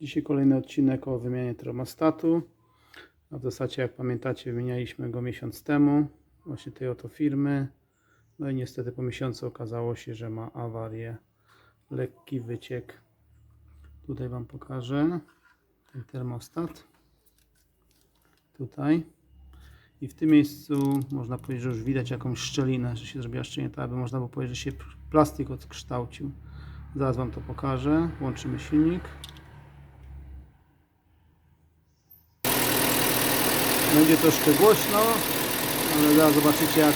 Dzisiaj kolejny odcinek o wymianie termostatu. A w zasadzie, jak pamiętacie, wymienialiśmy go miesiąc temu, właśnie tej oto firmy. No i niestety po miesiącu okazało się, że ma awarię, lekki wyciek. Tutaj Wam pokażę ten termostat. Tutaj. I w tym miejscu można powiedzieć, że już widać jakąś szczelinę, że się zrobiła szczelina, tak aby można było powiedzieć, że się plastik odkształcił. Zaraz Wam to pokażę. Łączymy silnik. Będzie troszkę głośno, ale zaraz zobaczycie jak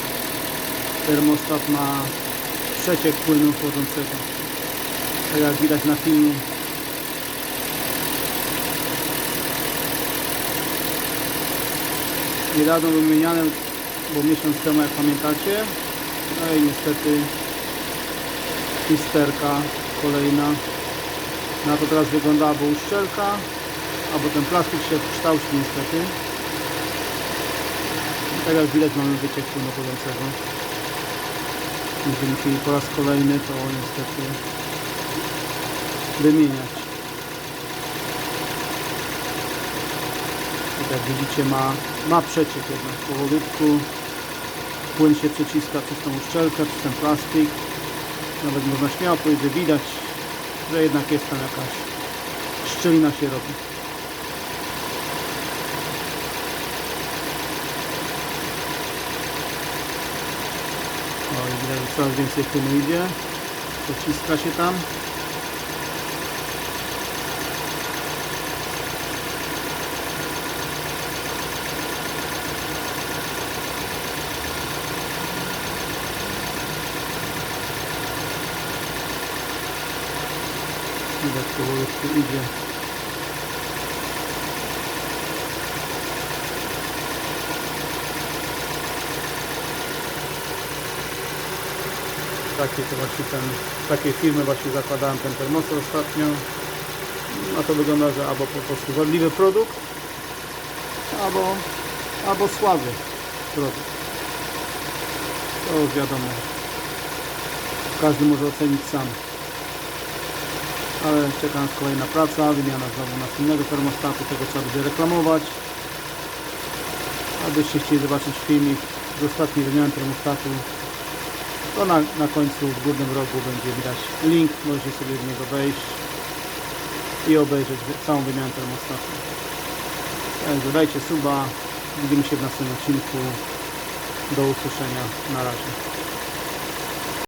termostat ma przeciek płynu wchodzącego. Tak jak widać na filmie. Niedawno wymieniane, bo miesiąc temu jak pamiętacie. No i niestety histerka kolejna. Na to teraz wygląda albo uszczelka, albo ten plastik się kształci niestety. Tak jak widać mamy wyciek płynu płynącego. Będziemy musieli po raz kolejny to niestety wymieniać. Jak widzicie ma, ma przeciek jednak powolutku. Płyn się przeciska przez tą uszczelkę, przez ten plastik. Nawet można śmiało powiedzieć, że widać, że jednak jest tam jakaś szczelina się robi. Widać, coraz więcej płynu idzie. Przeciska się tam. Widać powolutku idzie. Takie to właśnie ten, takiej firmy właśnie zakładałem ten termostat ostatnio. No to wygląda, że albo po prostu wadliwy produkt, albo, albo słaby produkt. To już wiadomo. Każdy może ocenić sam ale czeka nas kolejna praca, wymiana znowu następnego termostatu, tego trzeba będzie reklamować. Abyście chcieli zobaczyć filmik z ostatniej wymiany termostatu, to na, na końcu w górnym rogu będzie widać link, możecie sobie w niego wejść i obejrzeć całą wymianę termostatu. Także dajcie suba, widzimy się w następnym odcinku. Do usłyszenia, na razie.